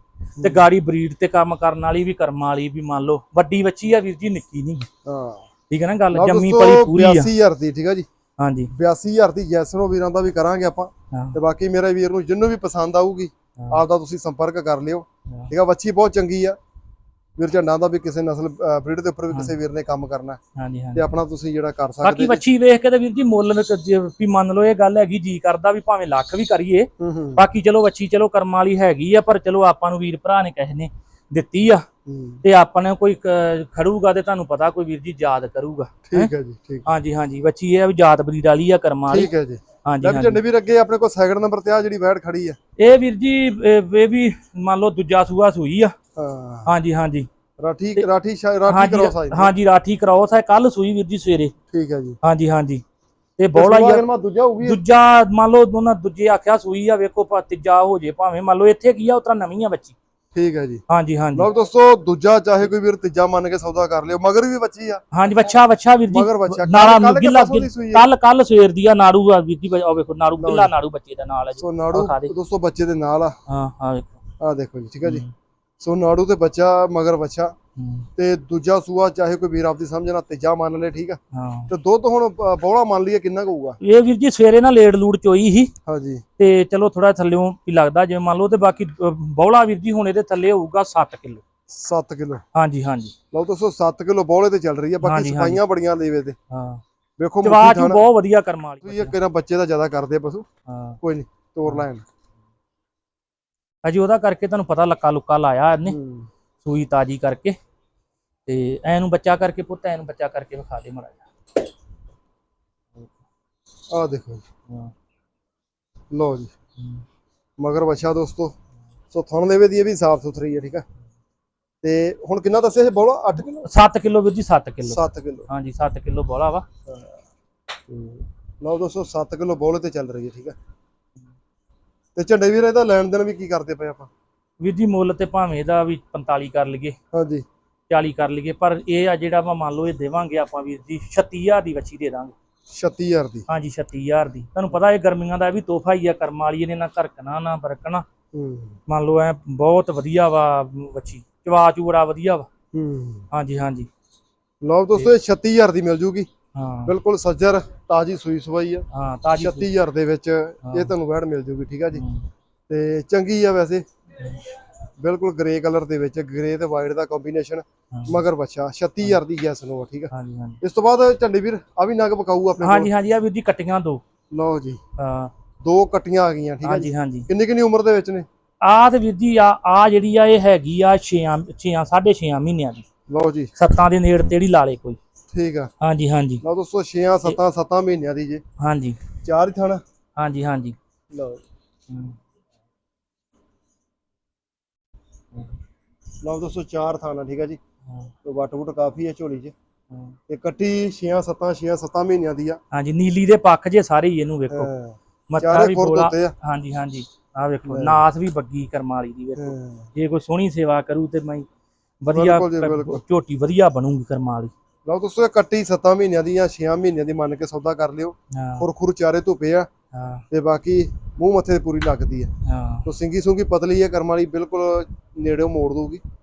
ਤੇ ਗਾੜੀ ਬਰੀਡ ਤੇ ਕੰਮ ਕਰਨ ਵਾਲੀ ਵੀ ਕਰਮਾਂ ਵਾਲੀ ਵੀ ਮੰਨ ਲਓ ਵੱਡੀ ਵੱਛੀ ਆ ਵੀਰ ਜੀ ਨਿੱਕੀ ਨਹੀਂ। ਹਾਂ। ਠੀਕ ਹੈ ਨਾ ਗੱਲ ਜੰਮੀ ਪਲੀ ਪੂਰੀ ਆ। 82000 ਦੀ ਠੀਕ ਆ ਜੀ। ਹਾਂਜੀ। 82000 ਦੀ ਜੈਸਨੋ ਵੀਰਾਂ ਦਾ ਵੀ ਕਰਾਂਗੇ ਆਪਾਂ। ਤੇ ਬਾਕੀ ਮੇਰੇ ਵੀਰ ਨੂੰ ਜਿੰਨੂੰ ਵੀ ਪਸੰਦ ਆਊਗੀ ਹਾਂ। ਆਪਦਾ ਤੁਸੀਂ ਸੰਪਰਕ ਕਰ ਲਿਓ। ਠੀਕ ਆ ਵੱਛੀ ਬਹੁਤ ਚੰਗੀ ਆ। ਵੀਰ ਝੰਡਾ ਦਾ ਵੀ ਕਿਸੇ ਨਸਲ ਬਰੀਡ ਦੇ ਉੱਪਰ ਵੀ ਕਿਸੇ ਵੀਰ ਨੇ ਕੰਮ ਕਰਨਾ। ਹੈ ਹਾਂਜੀ ਹਾਂਜੀ। ਤੇ ਆਪਣਾ ਤੁਸੀਂ ਜਿਹੜਾ ਕਰ ਸਕਦੇ ਬਾਕੀ। ਵੱਛੀ ਵੇਖ ਕੇ ਤੇ ਵੀਰ ਜੀ ਮੁੱਲ ਵੀ ਮੰਨ ਲਓ ਇਹ ਗੱਲ ਹੈਗੀ ਜੀ ਕਰਦਾ ਵੀ ਭਾਵੇਂ ਲੱਖ ਵੀ ਕਰੀਏ। ਬਾਕੀ ਚਲੋ ਵੱਛੀ ਚਲੋ ਕਰਮਾਂ ਵਾਲੀ ਹੈਗੀ ਆ ਪਰ ਚਲੋ ਆਪਾਂ ਨੂੰ ਵੀਰ ਭਰਾ ਨੇ ਕਿਸੇ ਨੇ। ਦਿੱਤੀ ਆ। ਤੇ ਆਪਾਂ ਨੇ ਕੋਈ ਖੜੂਗਾ ਤੇ ਤੁਹਾਨੂੰ ਪਤਾ ਕੋਈ ਵੀਰ ਜੀ ਯਾਦ ਕਰੂਗਾ। ਠੀਕ ਹੈ ਜੀ ਠੀਕ। ਹਾਂਜੀ ਹਾਂਜੀ। ਬੱਚੀ ਇਹ ਆ ਵੀ ਜਾਤ ਬਰੀਡ ਵਾਲੀ ਆ ਕਰਮਾਂ ਵਾਲੀ। ਠੀਕ ਹੈ ਜੀ। ਹਾਂਜੀ ਹਾਂਜੀ। ਝੰਡੇ ਵੀਰ ਅੱਗੇ ਆਪਣੇ ਕੋਲ ਸੈਕਿੰਡ ਨੰਬਰ ਤੇ ਆ ਜਿਹੜੀ ਵੈੜ ਖੜੀ ਆ। ਇਹ ਵੀਰ ਜੀ ਇਹ ਵੀ ਮੰਨ ਲਓ ਦੂਜਾ ਸੂਆ ਸੂਈ ਆ। ਹਾਂਜੀ ਹਾਂਜੀ। ਰਾਠੀ ਰਾਠੀ ਰਾਠੀ ਹਾਂਜੀ ਕਰੋ ਸਾਈ। ਹਾਂਜੀ ਰਾਠੀ ਕਰਾਓ ਸਾ ਕੱਲ ਸੂਈ ਵੀਰ ਜੀ ਸਵੇਰੇ। ਠੀਕ ਹੈ ਜੀ। ਹਾਂਜੀ ਹਾਂਜੀ। ਤੇ ਬੋਲਾ ਆ। ਮਾ ਦੂਜਾ ਹੋਊਗੀ ਦੂਜਾ ਮੰਨ ਲਓ ਉਹਨਾਂ ਦੂਜੇ ਆਖਿਆ ਸੂਈ ਆ ਵੇਖੋ ਤੀਜਾ ਹੋ ਜੇ ਭਾਵੇਂ। ਮੰਨ ਲਓ ਇੱਥੇ ਕੀ ਆ ਉਤਰਾ ਨਵੀਂ ਆ ਬੱਚੀ। ਠੀਕ ਹੈ ਜੀ। ਹਾਂਜੀ ਹਾਂਜੀ। ਲਓ ਦੋਸਤੋ ਦੂਜਾ ਚਾਹੇ ਕੋਈ ਵੀਰ ਤੀਜਾ ਮੰਨ ਕੇ ਸੌਦਾ ਕਰ ਲਿਓ ਮਗਰ ਵੀ ਬੱਚੀ ਆ। ਹਾਂਜੀ ਬੱਚਾ ਬੱਚਾ ਵੀਰ ਜੀ ਮਗਰ ਬੱਚਾ। ਕੇ ਗਿੱਲਾ ਆ ਕੱਲ ਕੱਲ ਸਵੇਰ ਦੀ ਆ ਨਾੜੂ ਆ ਵੀਰ ਜੀ ਉਹ ਵੇਖੋ ਨਾੜੂ ਗਿੱਲਾ। ਨਾੜੂ ਬੱਚੇ ਦਾ ਨਾਲ ਆ ਜੀ। ਸੋ ਨਾੜੂ। ਦੋਸਤੋ ਬੱਚੇ ਦੇ ਨਾਲ ਆ। ਹਾਂ ਹਾਂ ਵੇਖੋ। ਆ ਦੇਖੋ ਜੀ ਠੀਕ ਹੈ ਜੀ। ਸੋ ਨਾੜੂ ਤੇ ਬੱਚਾ ਮਗਰ ਬੱਚਾ। ਤੇ ਦੂਜਾ ਸੂਆ ਚਾਹੇ ਕੋਈ ਵੀਰ ਆਪਦੀ ਸਮਝਣਾ ਤੀਜਾ ਮੰਨ ਲੇ ਠੀਕ ਆ? ਤੇ ਦੁੱਧ ਹੁਣ ਬੋਲਾ ਮੰਨ ਲਈਏ ਕਿੰਨਾ ਹੋਊਗਾ? ਇਹ ਵੀਰ ਜੀ ਸਵੇਰੇ ਨਾ ਲੇਟ ਲੂੜ ਚੋਈ ਸੀ। ਹਾਂਜੀ। ਤੇ ਚਲੋ ਥੋੜਾ ਥੱਲਿਓਂ ਵੀ ਲੱਗਦਾ ਜਿਵੇਂ ਮੰਨ ਲਓ ਤੇ ਬਾਕੀ ਬੌਲਾ ਵੀਰ ਜੀ ਹੁਣ ਇਹਦੇ ਥੱਲੇ ਹੋਊਗਾ 7 ਕਿਲੋ। 7 ਕਿਲੋ। ਹਾਂਜੀ ਹਾਂਜੀ। ਲਓ ਦੋਸਤੋ 7 ਕਿਲੋ ਬੋਲੇ ਤੇ ਚੱਲ ਰਹੀ ਆ ਬਾਕੀ। ਸਫਾਈਆਂ ਬੜੀਆਂ ਲੇਵੇ ਤੇ। ਹਾਂ। ਵੇਖੋ ਮੁੱਠੀ ਥਾਣਾ ਬਹੁਤ ਵਧੀਆ ਕਰਮ ਵਾਲੀ ਤੁਸੀਂ ਇਹ ਕਿਹੜਾ ਬੱਚੇ ਦਾ ਜ਼ਿਆਦਾ ਕਰਦੇ ਪਸ਼ੂ। ਹਾਂ। ਕੋਈ ਨਹੀਂ ਤੋਰ ਲੈਣ ਅਜੀ ਉਹਦਾ ਕਰਕੇ ਤੁਹਾਨੂੰ ਪਤਾ ਲੱਕਾ ਲੁੱਕਾ ਲਾਇਆ ਇਹਨੇ। ਸੂਈ ਤਾਜੀ ਕਰਕੇ। ਤੇ ਐ ਨੂੰ ਬੱਚਾ ਕਰਕੇ ਪੁੱਤ ਐ ਨੂੰ ਬੱਚਾ ਕਰਕੇ ਵਿਖਾ ਦੇ ਮੜਾ ਆਹ ਦੇਖੋ ਜੀ। ਹਾਂ। ਲਓ ਜੀ। ਹੂੰ। ਮਗਰ ਬੱਚਾ ਦੋਸਤੋ ਸੋ ਥਣ ਦੇਵੇ ਦੀ ਇਹ ਵੀ ਸਾਫ਼ ਸੁਥਰੀ ਹੈ ਠੀਕ ਆ? ਤੇ ਹੁਣ ਕਿੰਨਾ ਦੱਸਿਆ ਸੀ ਬੋਲਾ? 8 ਕਿਲੋ? 7 ਕਿਲੋ ਵੀਰ ਜੀ 7 ਕਿਲੋ। 7 ਕਿਲੋ। ਹਾਂਜੀ 7 ਕਿਲੋ ਬੋਲਾ ਵਾ। ਲਓ ਦੋਸਤੋ 7 ਕਿਲੋ ਬੋਲੇ ਤੇ ਚੱਲ ਰਹੀ ਹੈ ਠੀਕ ਆ? ਤੇ ਝੰਡੇ ਵੀਰ ਇਹਦਾ ਲੈਣ ਦੇਣ ਵੀ ਕੀ ਕਰਦੇ ਪਏ ਆਪਾਂ? ਵੀਰ ਜੀ ਮੁੱਲ ਤੇ ਭਾਵੇਂ ਇਹਦਾ ਵੀ 45 ਕਰ ਲਈਏ। ਹਾਂਜੀ 40 ਕਰ ਲਈਏ ਪਰ ਇਹ ਆ ਜਿਹੜਾ ਵਾ ਮੰਨ ਲਓ ਇਹ ਦੇਵਾਂਗੇ ਆਪਾਂ ਵੀਰ ਜੀ 36000 ਦੀ ਵੱਛੀ ਦੇ ਦਾਂਗੇ। 36000 ਦੀ। ਹਾਂਜੀ 36000 ਦੀ। ਤੁਹਾਨੂੰ ਪਤਾ ਇਹ ਗਰਮੀਆਂ ਦਾ ਵੀ ਤੋਹਫਾ ਹੀ ਆ ਕਰਮ ਵਾਲੀ ਇਹਨੇ ਨਾ ਘਰਕਣਾ ਨਾ ਬਰਕਣਾ। ਮੰਨ ਲਓ ਐ ਬਹੁਤ ਵਧੀਆ ਵਾ ਵੱਛੀ ਚਵਾ ਚੂੜਾ ਵਧੀਆ ਵਾ। ਹਾਂਜੀ ਹਾਂਜੀ। ਲਓ ਦੋਸਤੋ ਇਹ 36000 ਦੀ ਮਿਲ ਜੂਗੀ। ਹਾਂ। ਬਿਲਕੁਲ ਸੱਜਰ ਤਾਜੀ ਸੂਈ ਸਵਾਈ ਆ। ਹਾਂ ਤਾਜੀ 36000 ਦੇ ਵਿੱਚ ਇਹ ਤੁਹਾਨੂੰ ਵੈੜ ਮਿਲ ਜੂਗੀ ਠੀਕ ਆ ਜੀ। ਤੇ ਚੰਗੀ ਆ ਵੈਸੇ। ਬਿਲਕੁਲ ਗ੍ਰੇ ਕਲਰ ਦੇ ਵਿੱਚ ਗ੍ਰੇ ਤੇ ਵਾਈਟ ਦਾ ਕੰਬੀਨੇਸ਼ਨ। ਮਗਰ ਬੱਚਾ 36000 ਦੀ ਗੈਸ ਨੂੰ ਠੀਕ ਆ? ਹਾਂਜੀ ਹਾਂਜੀ। ਇਸ ਤੋਂ ਬਾਅਦ ਝੰਡੇ ਵੀਰ ਆ ਵੀ ਨਗ ਬਕਾਊ ਆਪਣੇ ਹਾਂਜੀ ਹਾਂਜੀ ਆ ਵੀਰ ਜੀ ਕੱਟੀਆਂ ਦੋ। ਲਓ ਜੀ। ਹਾਂ। ਦੋ ਕੱਟੀਆਂ ਆ ਗਈਆਂ ਠੀਕ ਆ ਹਾਂਜੀ ਹਾਂਜੀ। ਕਿੰਨੀ ਕਿੰਨੀ ਉਮਰ ਦੇ ਵਿੱਚ ਨੇ? ਆ ਤੇ ਵੀਰ ਜੀ ਆ ਆ ਜਿਹੜੀ ਆ ਇਹ ਹੈਗੀ ਆ 6 6 6.5 ਮਹੀਨਿਆਂ ਦੀ। ਲਓ ਜੀ। ਸੱਤਾਂ ਦੇ ਨੇੜ ਤੇੜੀ ਲਾ ਲੇ ਕੋਈ। ਠੀਕ ਆ। ਹਾਂਜੀ ਹਾਂਜੀ। ਲਓ ਦੋਸਤੋ 6 7 7 ਮਹੀਨਿਆਂ ਦੀ ਜੇ। ਹਾਂਜੀ। ਚਾਰ ਹੀ ਥਣ? ਹਾਂਜੀ ਹਾਂਜੀ। ਲਓ ਲਓ ਦੋਸਤੋ ਚਾਰ ਥਾਣਾ ਠੀਕ ਆ ਜੀ? ਤੇ ਵੱਟ ਵੁੱਟ ਕਾਫੀ ਹੈ ਝੋਲੀ 'ਚ। ਤੇ ਕੱਟੀ 6 7 6 7 ਮਹੀਨਿਆਂ ਦੀ ਆ। ਹਾਂਜੀ ਨੀਲੀ ਦੇ ਪੱਖ ਜੇ ਸਾਰੇ ਹੀ ਇਹਨੂੰ ਵੇਖੋ। ਮੱਥਾ ਵੀ ਬੋਲਾ। ਆ। ਹਾਂਜੀ ਹਾਂਜੀ। ਆ ਵੇਖੋ। ਨਾਸ ਵੀ ਬੱਗੀ ਕਰਮ ਵਾਲੀ ਦੀ ਵੇਖੋ। ਜੇ ਕੋਈ ਸੋਹਣੀ ਸੇਵਾ ਕਰੂ ਤੇ ਮੈਂ ਵਧੀਆ। ਝੋਟੀ ਵਧੀਆ ਬਣੂਗੀ ਕਰਮ ਵਾਲੀ ਲਓ ਦੋਸਤੋ ਇਹ ਕੱਟੀ 7 ਮਹੀਨਿਆਂ ਦੀ ਜਾਂ 6 ਮਹੀਨਿਆਂ ਦੀ ਮੰਨ ਕੇ ਸੌਦਾ ਕਰ ਲਿਓ। ਖੁਰ ਖੁਰ ਚਾਰੇ ਧੁੱਪੇ ਆ। ਤੇ ਬਾਕੀ ਮੂੰਹ ਮੱਥੇ ਤੇ ਪੂਰੀ ਲੱਗਦੀ ਹੈ ਹਾਂ। ਤੋ ਸਿੰਗੀ ਸੁੰਗੀ ਪਤਲੀ ਹੈ ਕਰਮ ਵਾਲੀ ਬਿਲਕੁਲ ਨੇੜਿਓਂ ਮੋੜ ਦਊਗੀ। ਹਾਂ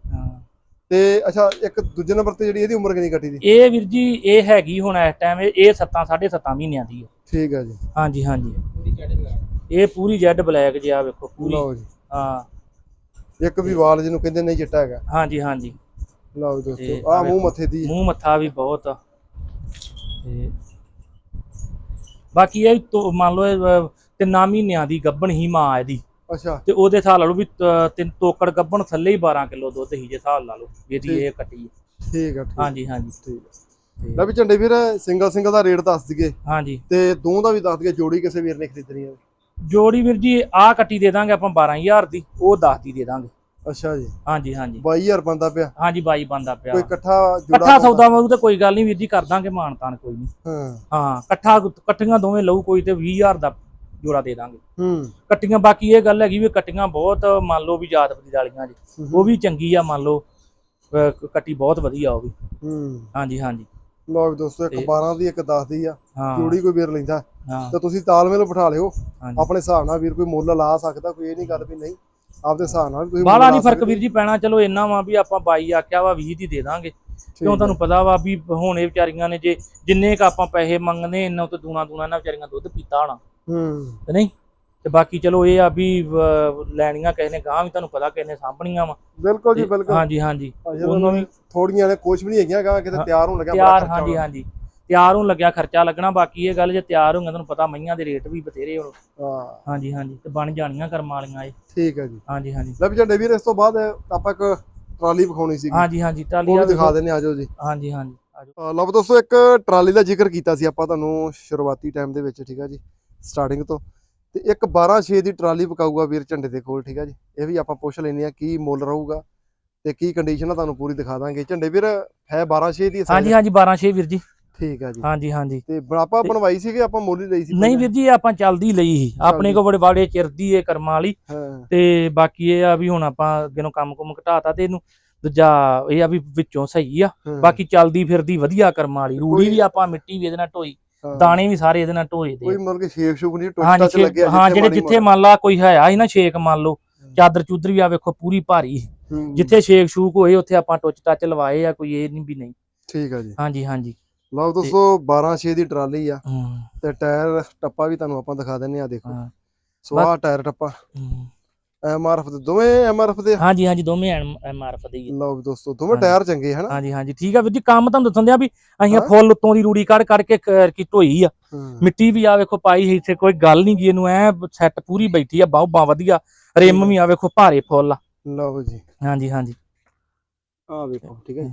ਤੇ ਅੱਛਾ ਇੱਕ ਦੂਜੇ ਨੰਬਰ ਤੇ ਜਿਹੜੀ ਇਹਦੀ ਉਮਰ ਕਿੰਨੀ ਕੱਟੀ ਦੀ? ਇਹ ਵੀਰ ਜੀ ਇਹ ਹੈਗੀ ਹੁਣ ਇਸ ਟਾਈਮ ਇਹ 7 7.5 ਮਹੀਨਿਆਂ ਦੀ ਹੈ ਠੀਕ ਹੈ ਜੀ। ਹਾਂਜੀ ਹਾਂਜੀ। ਇਹ ਪੂਰੀ ਜੈਡ ਬਲੈਕ ਜਿਹਾ ਵੇਖੋ ਪੂਰੀ। ਲਓ ਜੀ। ਹਾਂ। ਇੱਕ ਵੀ ਵਾਲ ਜਿਹਨੂੰ ਕਹਿੰਦੇ ਨਹੀਂ ਚਿੱਟਾ ਹੈਗਾ। ਹਾਂਜੀ ਹਾਂਜੀ। ਲਓ ਜੀ ਤੇ ਦੋਸਤੋ ਆ ਮੂੰਹ। ਮੱਥੇ ਦੀ। ਮੂੰਹ ਮੱਥਾ ਵੀ ਬਹੁਤ ਆ। ਤੇ ਬਾਕੀ ਇਹ ਤੋਂ ਮੰਨ ਲਓ ਅਹ, ਤਿੰਨਾਂ ਮਹੀਨਿਆਂ ਦੀ ਗੱਭਣ ਹੀ ਮਾਂ ਇਹਦੀ। ਅੱਛਾ। ਤੇ ਉਹਦੇ ਹਿਸਾਬ ਲਾ ਲਓ ਵੀ ਤਿੰਨ ਤੋਕੜ ਗੱਭਣ ਥੱਲੇ ਹੀ 12 ਕਿਲੋ ਦੁੱਧ ਹੀ ਜੇ ਹਿਸਾਬ ਲਾ ਲਓ ਜਿਹਦੀ। ਇਹ ਕੱਟੀ ਹੈ। ਠੀਕ ਹੈ ਠੀਕ ਹਾਂਜੀ ਹਾਂਜੀ। ਠੀਕ ਹੈ ਤੇ- ਲੈ ਵੀ ਝੰਡੇ ਵੀਰ ਸਿੰਗਲ ਸਿੰਗਲ ਦਾ ਰੇਟ ਦੱਸ ਦਈਏ। ਹਾਂਜੀ। ਤੇ ਦੋ ਦਾ ਵੀ ਦੱਸ ਦਈਏ ਜੋੜੀ ਕਿਸੇ ਵੀਰ ਨੇ ਖਰੀਦਣੀ ਹੈ ਜੋੜੀ ਵੀਰ ਜੀ ਆਹ ਕੱਟੀ ਦੇ ਦਾਂਗੇ ਆਪਾਂ 12000 ਦੀ ਉਹ 10 ਦੀ ਦੇ ਦਾਂਗੇ। ਅੱਛਾ ਜੀ। ਹਾਂਜੀ ਹਾਂਜੀ। 22000 ਬੰਦਾ ਪਿਆ। ਹਾਂਜੀ ਬਾਈ ਬੰਦਾ ਪਿਆ। ਕੋਈ ਇਕੱਠਾ ਜੋੜਾ ਇਕੱਠਾ ਸੌਦਾ ਮਰੂ ਤੇ ਕੋਈ ਗੱਲ ਨਹੀਂ ਵੀਰ ਜੀ ਕਰ ਦਾਂਗੇ ਮਾਨ ਤਾਨ ਕੋਈ ਨਹੀਂ। ਹਾਂ। ਹਾਂ ਇਕੱਠਾ ਇਕੱਠੀਆਂ ਦੋਵੇਂ ਲਊ ਕੋਈ ਤੇ 20000 ਦਾ ਜੋੜਾ ਦੇ ਦਾਂਗੇ। ਹੂੰ। ਕੱਟੀਆਂ ਬਾਕੀ ਇਹ ਗੱਲ ਹੈਗੀ ਵੀ ਕੱਟੀਆਂ ਬਹੁਤ ਮੰਨ ਲਓ ਵੀ ਜਾਤਪਤੀ ਵਾਲੀਆਂ ਜੀ। ਉਹ ਵੀ ਚੰਗੀ ਆ ਮੰਨ ਲਓ ਕੱਟੀ ਬਹੁਤ ਵਧੀਆ ਉਹ ਵੀ। ਹੂੰ। ਹਾਂਜੀ ਹਾਂਜੀ। ਵੀ ਦੋਸਤੋ ਇੱਕ ਤੇ- 12 ਦੀ ਇੱਕ 10 ਦੀ ਆ। ਜੋੜੀ ਕੋਈ ਵੀਰ ਲੈਂਦਾ। ਤਾਂ ਤੁਸੀਂ ਤਾਲਮੇਲ ਬਿਠਾ ਲਿਓ। ਆਪਣੇ ਹਿਸਾਬ ਨਾਲ ਵੀਰ ਕੋਈ ਮੁੱਲ ਲਾ ਸਕਦਾ ਕੋਈ ਇਹ ਨਹੀਂ ਗੱਲ ਵੀ ਨਹੀਂ। ਆਪਦੇ ਹਿਸਾਬ ਨਾਲ ਤੁਸੀਂ ਮੁੱਲ ਨਹੀਂ ਲਾ ਫ਼ਰਕ। ਵੀਰ ਜੀ ਪੈਣਾ ਚਲੋ ਇੰਨਾ ਵਾ ਵੀ ਆਪਾਂ 22 ਆਖਿਆ ਵਾ 20 ਦੀ ਦੇ ਦਾਂਗੇ। ਕਿਉਂ। ਤੁਹਾਨੂੰ ਪਤਾ ਵਾ ਵੀ ਹੁਣ ਇਹ ਵਿਚਾਰੀਆਂ ਨੇ ਜੇ ਜਿੰਨੇ ਕ ਆਪਾਂ ਪੈਸੇ ਮੰਗਨੇ ਇੰਨਾ ਤੋਂ ਦੂਣਾ ਦੂਣਾ ਇਹਨਾਂ ਵਿਚਾਰੀਆਂ ਦੁੱਧ ਪੀਤਾ ਹੋਣਾ। ਹੂੰ। ਤੇ ਨਹੀਂ? ਤੇ ਬਾਕੀ ਚਲੋ ਇਹ ਆ ਵੀ ਲੈਣੀਆਂ ਕਿਸੇ ਨੇ ਗਾਂ ਵੀ ਤੁਹਾਨੂੰ ਪਤਾ ਕਿਸੇ ਨੇ ਸਾਂਭਣੀਆਂ ਵਾ। ਬਿਲਕੁਲ ਜੀ ਬਿਲਕੁਲ। ਹਾਂਜੀ ਹਾਂਜੀ। ਉਹਨੂੰ ਵੀ ਥੋੜੀਆਂ ਨੇ ਕੁਝ ਵੀ ਨਹੀਂ ਹੈਗੀਆਂ ਗਾ ਕਿਤੇ ਹਾਂ, ਤਿਆਰ ਹੋਣ ਲੱਗਿਆ ਤਿਆਰ ਹਾਂਜੀ। ਹਾਂਜੀ। ਤਿਆਰ ਹੋਣ ਲੱਗਿਆ ਖਰਚਾ ਲੱਗਣਾ ਬਾਕੀ ਇਹ ਗੱਲ ਜੇ ਤਿਆਰ ਹੋਊਗਾ ਤੁਹਾਨੂੰ ਪਤਾ ਮਈਆਂ ਦੇ ਰੇਟ ਵੀ ਬਥੇਰੇ ਹੁਣ। ਹਾਂ। ਹਾਂਜੀ ਹਾਂਜੀ ਤੇ ਬਣ ਜਾਣੀਆਂ ਕਰਮਾਂ ਵਾਲੀਆਂ ਇਹ। ਠੀਕ ਹੈ ਜੀ। ਹਾਂਜੀ ਹਾਂਜੀ। ਲੈ ਵੀ ਝੰਡੇ ਵੀਰ ਇਸ ਤੋਂ ਬਾਅਦ ਆਪਾਂ ਇੱਕ ਟਰਾਲੀ ਵਿਖਾਉਣੀ ਸੀ ਹਾਂਜੀ ਹਾਂਜੀ ਟਾਲੀ ਉਹ ਦਿਖਾ ਦਿੰਨੇ ਆਜੋ ਜੀ। ਹਾਂਜੀ ਹਾਂਜੀ ਆਜੋ ਲਓ ਦੋਸਤੋ ਇੱਕ ਟਰਾਲੀ ਦਾ ਜ਼ਿਕਰ ਕੀਤਾ ਸੀ ਆਪਾਂ ਤੁਹਾਨੂੰ ਸ਼ੁਰੂਆਤੀ ਟਾਈਮ ਦੇ ਵਿੱਚ ਠੀਕ ਆ ਜੀ। ਸਟਾਰਟਿੰਗ ਤੋਂ। ਤੇ ਇੱਕ 12 6 ਦੀ ਟਰਾਲੀ ਵਿਕਾਊਗਾ ਵੀਰ ਝੰਡੇ ਦੇ ਕੋਲ ਠੀਕ ਆ ਜੀ। ਇਹ ਵੀ ਆਪਾਂ ਪੁੱਛ ਲੈਨੇ ਆ ਕੀ ਮੁੱਲ ਰਹੂਗਾ ਤੇ ਕੀ ਕੰਡੀਸ਼ਨ ਆ ਤੁਹਾਨੂੰ ਪੂਰੀ ਦਿਖਾ ਦਾਂਗੇ। ਝੰਡੇ ਵੀਰ ਹੈ 12 6 ਦੀ? ਹਾਂਜੀ ਹਾਂਜੀ 12 6 ਵੀਰ ਜੀ। ਠੀਕ ਆ ਜੀ। ਹਾਂਜੀ ਹਾਂਜੀ। ਤੇ ਬ- ਆਪਾਂ ਬਣਵਾਈ ਸੀ ਕਿ ਆਪਾਂ ਮੁੱਲ ਲਈ ਸੀ? ਨਹੀਂ ਵੀਰ ਜੀ ਆਪਾਂ ਚੱਲਦੀ ਲਈ ਸੀ। ਆਪਣੇ ਕੋਲ ਬੜੇ ਬਾੜੇ ਚਿਰਦੀ ਏ ਕਰਮਾਂ ਵਾਲੀ। ਤੇ ਬਾਕੀ ਇਹ ਆ ਵੀ ਹੁਣ ਆਪਾਂ ਅੱਗੇ ਨੂੰ ਕੰਮ ਕੁਮ ਘਟਾਤਾ ਤੇ ਇਹਨੂੰ ਦੂਜਾ ਇਹ ਆ ਵੀ ਵਿੱਚੋਂ ਸਹੀ ਆ। ਬਾਕੀ ਚੱਲਦੀ ਫਿਰਦੀ ਵਧੀਆ ਕਰਮਾਂ ਵਾਲੀ। ਰੂੜੀ ਵੀ ਆਪਾਂ ਮਿੱਟੀ ਵੀ ਇਹਦੇ ਨਾਲ ਢੋਈ। ਦਾਣੇ ਵੀ ਸਾਰੇ ਇਹਦੇ ਨਾਲ ਢੋਏ ਦੇ ਕੋਈ ਮਤਲਬ ਕਿ ਸ਼ੇਪ ਸ਼ੂਪ ਨਹੀਂ ਟੁੱਟ ਛੇ- ਲੱਗਿਆ ਹਾਂ ਜਿਹੜੇ ਜਿੱਥੇ ਮੰਨ ਲਾ ਕੋਈ ਹੈ ਸੀ ਨਾ ਛੇਕ ਮੰਨ ਲਓ। ਚਾਦਰ ਚੂਦਰ ਵੀ ਆ ਵੇਖੋ ਪੂਰੀ ਭਾਰੀ। ਹੂੰ, ਜਿੱਥੇ ਛੇਕ ਸ਼ੂਕ ਹੋਏ ਉੱਥੇ ਆਪਾਂ ਟੁੱਚ ਟੱਚ ਲਵਾਏ ਆ ਕੋਈ ਇਹ ਨਹੀਂ ਵੀ ਨਹੀਂ। ਠੀਕ ਆ ਜੀ। ਹਾਂਜੀ ਹਾਂਜੀ ਲਓ ਦੋਸਤੋ 12 6 ਦੀ ਟਰਾਲੀ ਆ। ਹੂੰ, ਤੇ ਟਾਇਰ ਟੱਪਾ ਵੀ ਤੁਹਾਨੂੰ ਆਪਾਂ ਦਿਖਾ ਦਿੰਨੇ ਆ ਦੇਖੋ। ਹਾਂ, ਸੋ ਆਹ ਟਾਇਰ ਟੱਪਾ। ਹੂੰ। ਐਮਆਰਐਫ ਦੇ ਦੋਵੇਂ ਐਮਆਰਐਫ ਦੇ ਆ। ਹਾਂਜੀ ਹਾਂਜੀ ਦੋਵੇਂ ਐਮਆਰਐਫ ਦੇ ਹੀ ਆ। ਲਓ ਵੀ ਦੋਸਤੋ ਦੋਵੇਂ ਹਾਂਜੀ। ਟਾਇਰ ਚੰਗੇ ਹਨਾ? ਹਾਂਜੀ ਹਾਂਜੀ ਠੀਕ ਆ ਵੀਰ ਜੀ ਕੰਮ ਤੁਹਾਨੂੰ ਦੱਸਣ ਦਿਆ ਵੀ ਅਸੀਂ ਆਹ ਹਾਂ। ਫੁੱਲ ਉੱਤੋਂ ਦੀ ਰੂੜੀ ਕੱਢ ਕੱਢ ਕੇ ਢੋਈ ਆ। ਮਿੱਟੀ ਵੀ ਆ ਵੇਖੋ ਪਾਈ ਹੈ ਇੱਥੇ ਕੋਈ ਗੱਲ ਨਹੀਂ ਗੀ ਇਹਨੂੰ ਐ ਸੈੱਟ ਪੂਰੀ ਬੈਠੀ ਆ ਬਾਹ ਵਧੀਆ। ਰਿਮ ਵੀ ਆ ਵੇਖੋ ਭਾਰੇ ਫੁੱਲ ਆ। ਲਓ ਜੀ। ਹਾਂਜੀ ਹਾਂਜੀ। ਆ ਵੇਖੋ ਠੀਕ ਹੈ।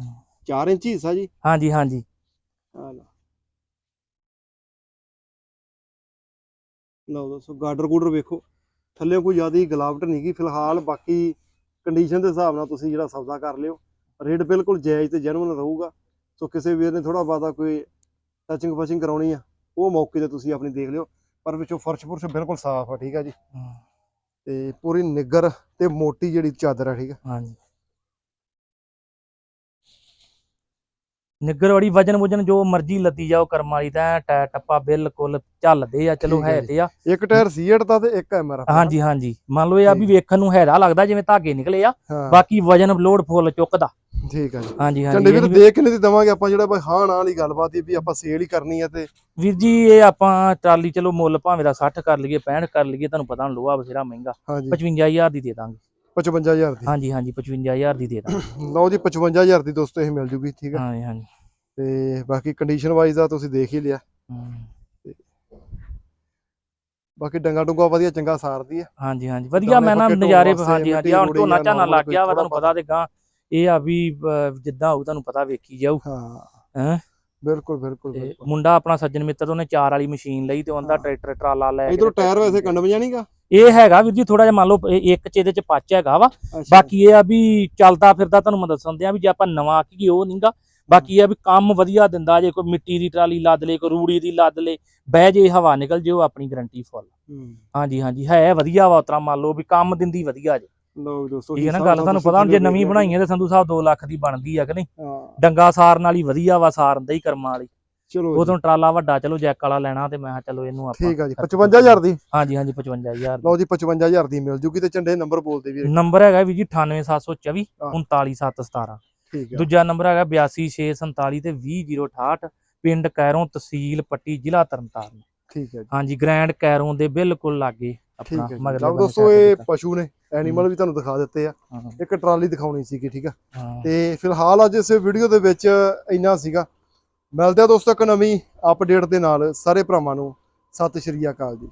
4 ਇੰਚ ਹਿੱਸਾ ਜੀ। ਹਾਂਜੀ ਹਾਂਜੀ। ਆ ਲਓ। ਲਓ ਦੋਸਤੋ ਗਾਡਰ ਗੂਡਰ ਵੇਖੋ। ਥੱਲੇ ਕੋਈ ਜ਼ਿਆਦਾ ਗਲਾਵਟ ਨਹੀਂ ਗੀ। ਫਿਲਹਾਲ ਬਾਕੀ ਕੰਡੀਸ਼ਨ ਦੇ ਹਿਸਾਬ ਨਾਲ ਤੁਸੀਂ ਜਿਹੜਾ ਸੌਦਾ ਕਰ ਲਿਓ। ਰੇਟ ਬਿਲਕੁਲ ਜਾਇਜ਼ ਤੇ ਜੈਨੂਇਨ ਰਹੂਗਾ। ਸੋ ਕਿਸੇ ਵੀਰ ਨੇ ਥੋੜਾ ਬਾਤਾ ਕੋਈ ਟੱਚਿੰਗ ਫਸ਼ਿੰਗ ਕਰਾਉਣੀ ਆ ਉਹ ਮੌਕੇ ਤੇ ਤੁਸੀਂ ਆਪਣੀ ਦੇਖ ਲਿਓ। ਪਰ ਵਿੱਚੋਂ ਫਰਸ਼ ਫੁਰਸ਼ ਬਿਲਕੁਲ ਸਾਫ਼ ਆ ਠੀਕ ਆ ਜੀ। ਤੇ ਪੂਰੀ ਨਿੱਗਰ ਤੇ ਮੋਟੀ ਜਿਹੜੀ ਚਾਦਰ ਆ ਠੀਕ ਆ। ਹਾਂਜੀ। ਨਿੱਗਰ ਵੜੀ ਵਜਨ ਵਜਨ ਜੋ ਮਰਜ਼ੀ ਲੱਦੀ ਜਾਓ ਕਰਮ ਵਾਲੀ ਤਾਂ ਐਂ ਟੈ ਟੱਪਾ ਬਿਲਕੁਲ ਚੱਲਦੇ ਆ ਚਲੋ ਹੈ। ਤੇ ਆ। ਇੱਕ ਟਾਇਰ ਸੀਟ ਦਾ ਤੇ ਇੱਕ ਐਮਆਰਐਫ ਹਾਂਜੀ ਹਾਂਜੀ। ਮੰਨ ਲਓ ਇਹ ਆ ਵੀ। ਵੇਖਣ ਨੂੰ ਹੈਰਾ ਲੱਗਦਾ ਜਿਵੇਂ ਧਾਗੇ ਨਿਕਲੇ ਆ ਬਾਕੀ ਵਜਨ ਲੋਡ ਫੁੱਲ ਚੁੱਕਦਾ। ਠੀਕ ਆ ਜੀ। ਹਾਂਜੀ ਹਾਂਜੀ ਇਹ ਵੀਰ ਦੇਖ ਕਿੰਨੇ ਦੀ ਦਵਾਂਗੇ ਆਪਾਂ ਜਿਹੜਾ ਬਈ ਹਾਂ ਨਾ ਵਾਲੀ ਗੱਲਬਾਤ ਹੀ ਵੀ ਆਪਾਂ ਸੇਲ ਹੀ ਕਰਨੀ ਆ ਤੇ ਵੀਰ ਜੀ ਇਹ ਆਪਾਂ ਟਰਾਲੀ ਚਲੋ ਮੁੱਲ ਭਾਵੇਂ ਦਾ 60 ਕਰ ਲਈਏ 65 ਕਰ ਲਈਏ ਤੁਹਾਨੂੰ ਪਤਾ ਲੋਹਾ ਬਥੇਰਾ ਮਹਿੰਗਾ। ਹਾਂਜੀ। 55000 ਦੀ ਦੇ ਦਾਂਗੇ। 55000 ਦੀ। ਹਾਂਜੀ ਹਾਂਜੀ 55000 ਦੀ ਦੇ ਦਾਂਗੇ। ਲਓ ਜੀ 55000 ਦੀ ਦੋਸਤੋ ਇਹ ਮਿਲ ਜੂਗੀ ਠੀਕ ਆ? ਹਾਂਜੀ ਹਾਂਜੀ। ਤੇ ਬਾਕੀ ਕੰਡੀਸ਼ਨ ਵਾਈਜ਼ ਆ ਤੁਸੀਂ ਦੇਖ ਹੀ ਲਿਆ। ਬਾਕੀ ਡੰਗਾ ਡੁੰਗਾ ਵਧੀਆ ਚੰਗਾ ਸਾਰਦੀ ਹੈ ਹਾਂਜੀ ਹਾਂਜੀ ਵਧੀਆ ਮੈਂ ਨਾ ਨਜ਼ਾਰੇ ਹਾਂਜੀ ਹਾਂਜੀ ਹੁਣ ਝੋਨਾ ਆ, ਝਾਨਾ ਲੱਗ ਗਿਆ ਵਾ ਤੁਹਾਨੂੰ ਪਤਾ ਤੇ ਗਾਂ ਇਹ ਆ ਵੀ ਜਿੱਦਾਂ ਹੋਊ ਤੁਹਾਨੂੰ ਪਤਾ ਵੇਖੀ ਜਾਊ। ਹਾਂ। ਹੈਂ? ਬਿਲਕੁਲ ਬਿਲਕੁਲ ਤੇ ਬਿਲਕੁਲ। ਮੁੰਡਾ ਆਪਣਾ ਸੱਜਣ ਮਿੱਤਰ ਉਹਨੇ ਚਾਰ ਵਾਲੀ ਮਸ਼ੀਨ ਲਈ ਤੇ ਉਹਦਾ ਹਾਂ। ਟਰੈਕਟਰ ਟਰਾਲਾ ਲੈ ਇਧਰੋਂ ਟਾਇਰ ਵੈਸੇ ਕੰਡ ਵਜਾਣੀਗਾ ਇਹ ਹੈਗਾ ਵੀਰ ਜੀ ਥੋੜਾ ਜਿਹਾ ਮੰਨ ਲਓ ਇਹ ਇੱਕ ਚ ਇਹਦੇ ਚ ਪੱਚ ਹੈਗਾ ਵਾ। ਬਾਕੀ ਇਹ ਆ ਵੀ ਚੱਲਦਾ ਫਿਰਦਾ ਤੁਹਾਨੂੰ ਮੈਂ ਦੱਸਣ ਦਿਆਂ ਵੀ ਜੇ ਆਪਾਂ ਨਵਾਂ ਆਖੀਏ ਉਹ ਨਹੀਂਗਾ ਬਾਕੀ ਇਹ ਆ ਵੀ ਕੰਮ ਵਧੀਆ ਦਿੰਦਾ ਜੇ ਕੋਈ ਮਿੱਟੀ ਦੀ ਟਰਾਲੀ ਲੱਦ ਲੇ ਕੋਈ ਰੂੜੀ ਦੀ ਲੱਦ ਲੇ ਬਹਿ ਜੇ ਹਵਾ ਨਿਕਲ ਜੇ ਉਹ ਆਪਣੀ ਗਾਰੰਟੀ ਫੁੱਲ ਹਾਂਜੀ ਹਾਂਜੀ ਹੈ ਵਧੀਆ ਵਾ ਉਤਰਾ ਮੰਨ ਲਓ ਵੀ ਕੰਮ ਦਿੰਦੀ ਵਧੀਆ ਜੇ। ਲੋ ਦੋਸਤੋ ਠੀਕ ਹੈ ਨਾ ਗੱਲ ਤੁਹਾਨੂੰ ਪਤਾ ਹੁਣ ਜੇ ਨਵੀਂ ਬਣਾਈ ਹੈ ਤੇ? ਸੰਧੂ ਸਾਹਿਬ 2 ਲੱਖ ਦੀ ਬਣਦੀ ਆ ਕਿ ਨਹੀਂ? ਹਾਂ। ਡੰਗਾ ਸਾਰਨ ਵਾਲੀ ਵਧੀਆ ਵਾ ਸਾਰਨ ਦਾ ਹੀ ਕਰਮਾਂ ਵਾਲੀ। ਚਲੋ ਉਦੋਂ ਟਰਾਲਾ ਵੱਡਾ ਚਲੋ ਜੈਕ ਵਾਲਾ ਲੈਣਾ ਤੇ ਮੈਂ ਚਲੋ ਇਹਨੂੰ ਆਪਾਂ ਠੀਕ ਆ ਜੀ 55000 ਦੀ? ਹਾਂਜੀ ਹਾਂਜੀ 55000 ਲਓ ਜੀ 55000 ਦੀ ਮਿਲ ਜੂਗੀ ਤੇ ਝੰਡੇ ਨੰਬਰ ਬੋਲਦੇ ਵੀਰੇ। ਨੰਬਰ ਹੈਗਾ ਵੀ ਜੀ 98724 ਹਾਂ। 39717 ਠੀਕ ਆ। ਦੂਜਾ ਨੰਬਰ ਹੈਗਾ 82647 ਤੇ 20068 ਪਿੰਡ ਕੈਰੋਂ ਤਹਿਸੀਲ ਪੱਟੀ ਜ਼ਿਲ੍ਹਾ ਤਰਨਤਾਰਨ। ਠੀਕ ਹੈ ਜੀ। ਹਾਂਜੀ ਗ੍ਰੈਂਡ ਕੈਰੋਂ ਦੇ ਬਿਲਕੁਲ ਲਾਗੇ। ਠੀਕ ਆਪਣਾ ਹੈ ਜੀ। ਮਗਰਲੇ ਲਓ ਦੋਸਤੋ ਇਹ। ਪਸ਼ੂ ਨੇ ਐਨੀਮਲ ਵੀ ਤੁਹਾਨੂੰ ਦਿਖਾ ਦਿੱਤੇ ਆ। ਹਾਂ, ਇੱਕ ਟਰਾਲੀ ਦਿਖਾਉਣੀ ਸੀਗੀ ਠੀਕ ਆ। ਹਾਂ। ਤੇ ਫਿਲਹਾਲ ਅੱਜ ਇਸ ਵੀਡੀਓ ਦੇ ਵਿੱਚ ਇੰਨਾ ਸੀਗਾ। ਮਿਲਦੇ ਆ ਦੋਸਤੋ ਇੱਕ ਨਵੀਂ ਅਪਡੇਟ ਦੇ ਨਾਲ। ਸਾਰੇ ਭਰਾਵਾਂ ਨੂੰ ਸਤਿ ਸ਼੍ਰੀ ਅਕਾਲ ਜੀ।